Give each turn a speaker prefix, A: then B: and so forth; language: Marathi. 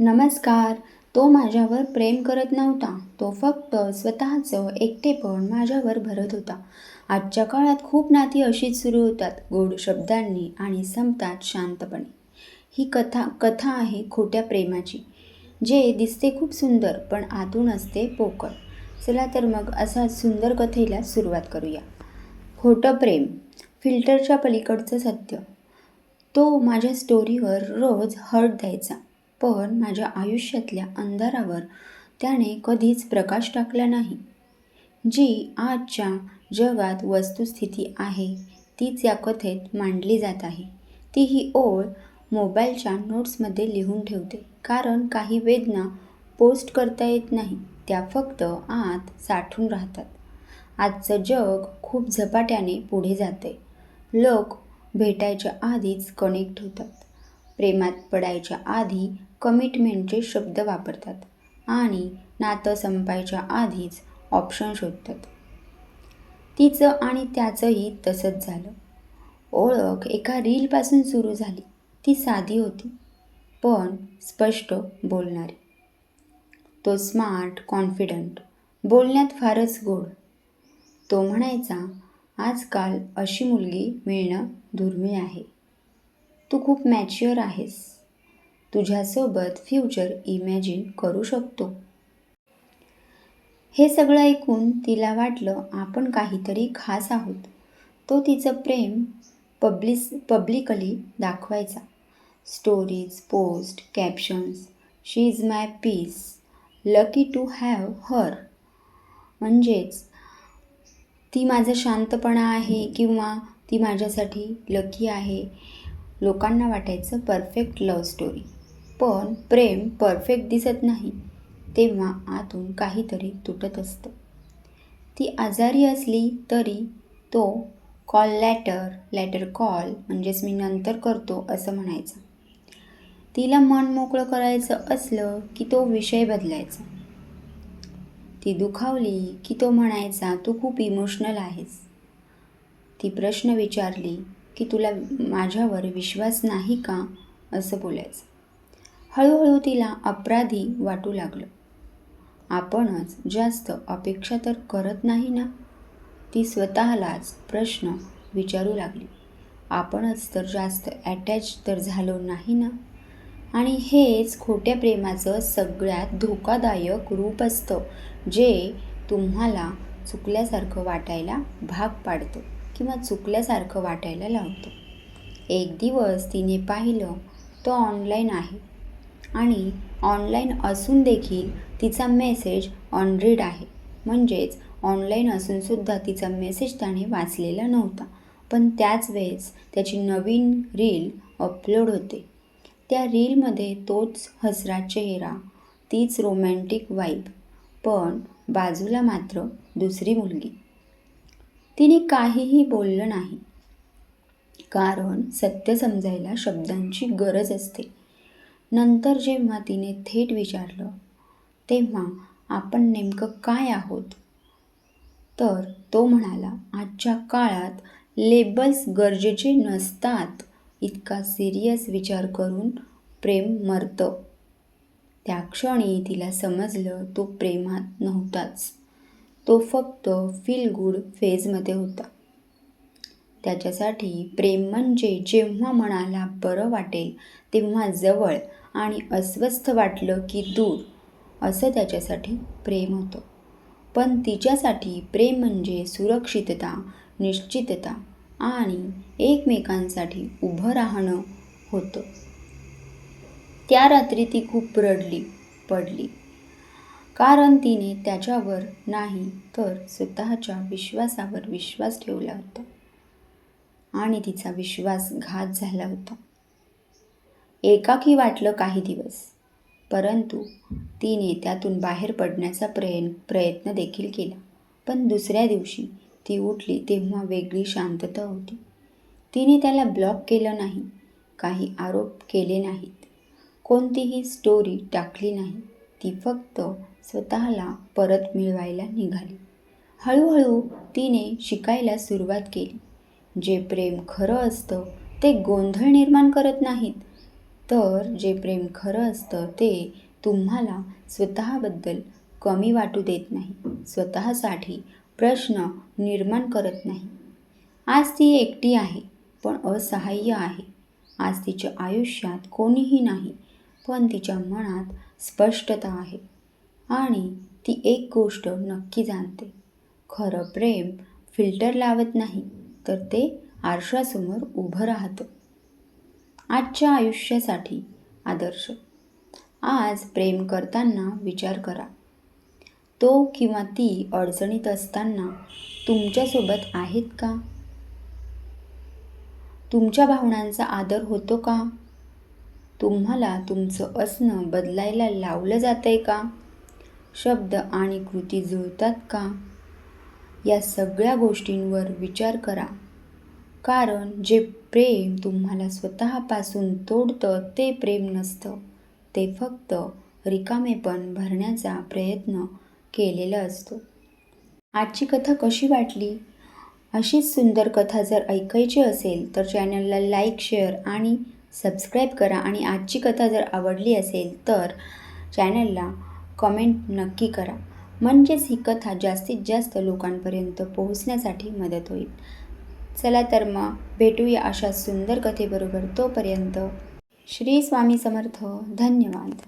A: नमस्कार. तो माझ्यावर प्रेम करत नव्हता. तो फक्त स्वतःचं एकटेपण माझ्यावर भरत होता. आजच्या काळात खूप नाती अशीच सुरू होतात. गोड शब्दांनी आणि संपतात शांतपणे. ही कथा कथा आहे खोट्या प्रेमाची जे दिसते खूप सुंदर पण आतून असते पोकळ. चला तर मग असा सुंदर कथेला सुरुवात करूया. खोटं प्रेम फिल्टरच्या पलीकडचं सत्य. तो माझ्या स्टोरीवर रोज हर्ट द्यायचा. पण माझ्या आयुष्यातल्या अंधारावर त्याने कधीच प्रकाश टाकला नाही. जी आजच्या जगात वस्तुस्थिती आहे तीच या कथेत मांडली जात आहे. ती ही ओळ मोबाईलच्या नोट्समध्ये लिहून ठेवते कारण काही वेदना पोस्ट करता येत नाही त्या फक्त आत साठून राहतात. आजचं जग खूप झपाट्याने पुढे जाते लोक भेटायच्या आधीच कनेक्ट होतात. प्रेमात पडायच्या आधी कमिटमेंटचे शब्द वापरतात आणि नातं संपायच्या आधीच ऑप्शन शोधतात. तिचं आणि त्याचंही तसंच झालं. ओळख एका रीलपासून सुरू झाली. ती साधी होती पण स्पष्ट बोलणारी. तो स्मार्ट कॉन्फिडंट बोलण्यात फारच गोड. तो म्हणायचा आजकाल अशी मुलगी मिळणं दुर्मिळ आहे. तू खूप मॅच्युअर आहेस. तुझ्यासोबत फ्युचर इमॅजिन करू शकतो. हे सगळं ऐकून तिला वाटलं आपण काहीतरी खास आहोत. तो तिचं प्रेम पब्लिस पब्लिकली दाखवायचा. Stories post captions she is my peace lucky to have her म्हणजेच ती माझा शांतपणा आहे किंवा ती माझ्यासाठी लकी आहे लोकांना वाटायचं परफेक्ट लव्ह स्टोरी पण प्रेम परफेक्ट दिसत नाही तेव्हा आतून काहीतरी तुटत असतं. ती आजारी असली तरी तो कॉल लॅटर लॅटर कॉल म्हणजेच मी नंतर करतो असं म्हणायचं. तिला मन मोकळं करायचं असलं की तो विषय बदलायचा. ती दुखावली की तो म्हणायचा तू खूप इमोशनल आहेस. ती प्रश्न विचारली की तुला माझ्यावर विश्वास नाही का? असं बोलायचं. हळूहळू तिला अपराधी वाटू लागलं. आपणच जास्त अपेक्षा तर करत नाही ना? ती स्वतःलाच प्रश्न विचारू लागली. आपणच तर जास्त अटॅच तर झालो नाही ना? आणि हेच खोट्या प्रेमाचं सगळ्यात धोकादायक रूप असतं जे तुम्हाला चुकल्यासारखं वाटायला भाग पाडतं किंवा चुकल्यासारखं वाटायला लावतं. एक दिवस तिने पाहिलं तो ऑनलाईन आहे. आणि ऑनलाईन असून देखील तिचा मेसेज ऑनरीड आहे. म्हणजेच ऑनलाईन असूनसुद्धा तिचा मेसेज त्याने वाचलेला नव्हता. पण त्याच वेळेस त्याची नवीन रील अपलोड होते. त्या रीलमध्ये तोच हसरा चेहरा तीच रोमॅन्टिक वाईब पण बाजूला मात्र दुसरी मुलगी. तिने काहीही बोललं नाही. कारण सत्य समजायला शब्दांची गरज असते. नंतर जेव्हा तिने थेट विचारलं तेव्हा आपण नेमकं काय आहोत? तर तो म्हणाला आजच्या काळात लेबल्स गरजेचे नसतात इतका सिरियस विचार करून प्रेम मरतं. त्या क्षणी तिला समजलं तो प्रेमात नव्हताच. तो फक्त फील गुड फेजमध्ये होता. त्याच्यासाठी प्रेम म्हणजे जेव्हा मनाला बरं वाटेल तेव्हा जवळ आणि अस्वस्थ वाटलं की दूर असं त्याच्यासाठी प्रेम होतं. पण तिच्यासाठी प्रेम म्हणजे सुरक्षितता निश्चितता आणि एकमेकांसाठी उभं राहणं होतं. त्या रात्री ती खूप रडली पडली. कारण तिने त्याच्यावर नाही तर स्वतःच्या विश्वासावर विश्वास ठेवला होता. आणि तिचा विश्वासघात झाला होता. एकाकी वाटलं काही दिवस. परंतु तिने त्यातून बाहेर पडण्याचा प्रयन प्रयत्न देखील केला. पण दुसऱ्या दिवशी ती उठली तेव्हा वेगळी शांतता होती. तिने त्याला ब्लॉक केलं नाही काही आरोप केले नाहीत. कोणतीही स्टोरी टाकली नाही. ती फक्त स्वतःला परत मिळवायला निघाली. हळूहळू तिने शिकायला सुरुवात केली. जे प्रेम खरं असतं ते गोंधळ निर्माण करत नाहीत. तर जे प्रेम खरं असतं ते तुम्हाला स्वतःबद्दल कमी वाटू देत नाही. स्वतःसाठी प्रश्न निर्माण करत नाही. आज ती एकटी आहे पण असहाय्य आहे. आज तिच्या आयुष्यात कोणीही नाही पण तिच्या मनात स्पष्टता आहे. आणि ती एक गोष्ट नक्की जाणते. खरं प्रेम फिल्टर लावत नाही तर ते आरशासमोर उभं राहतं. आजच्या आयुष्यासाठी आदर्श. आज प्रेम करताना विचार करा. तो किंवा ती अडचणीत असताना तुमच्यासोबत आहेत का? तुमच्या भावनांचा आदर होतो का? तुम्हाला तुमचं असणं बदलायला लावलं जातंय का? शब्द आणि कृती जुळतात का? या सगळ्या गोष्टींवर विचार करा. कारण जे प्रेम तुम्हाला स्वतःपासून तोडतं ते प्रेम नसतं. ते फक्त रिकामेपण भरण्याचा प्रयत्न केलेला असतो. आजची कथा कशी वाटली? अशीच सुंदर कथा जर ऐकायची असेल तर चॅनलला लाईक शेअर आणि सबस्क्राईब करा. आणि आजची कथा जर आवडली असेल तर चॅनलला कमेंट नक्की करा. म्हणजेच ही कथा जास्तीत जास्त लोकांपर्यंत पोहोचण्यासाठी मदत होईल. चला तर मग भेटूया अशा सुंदर कथेबरोबर तोपर्यंत. श्री स्वामी समर्थ. धन्यवाद.